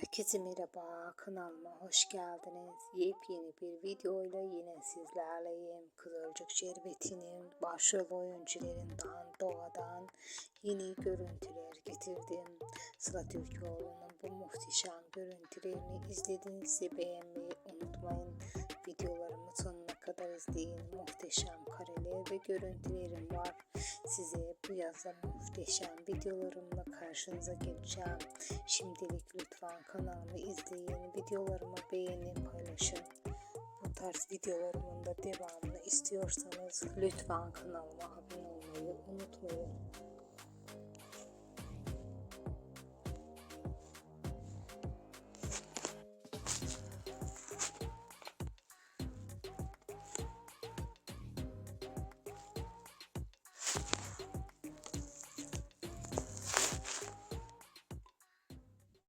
Herkese merhaba, kanalıma hoş geldiniz. Yepyeni bir videoyla yine sizlerleyim. Kızılcık Şerbeti'nin başrol oyuncularından Doğa'dan yeni görüntüler getirdim. Sıla Türkoğlu'nun bu muhteşem görüntülerini izlediğinizde beğenmeyi unutmayın. Videolarımı sonuna kadar izleyin. Muhteşem kareler ve görüntülerim var. Size bu yazda muhteşem videolarımla karşınıza geleceğim. Şimdilik lütfen kanalımı izleyin, videolarımı beğenin, paylaşın. Bu tarz videolarımın da devamını istiyorsanız lütfen kanalıma abone olmayı.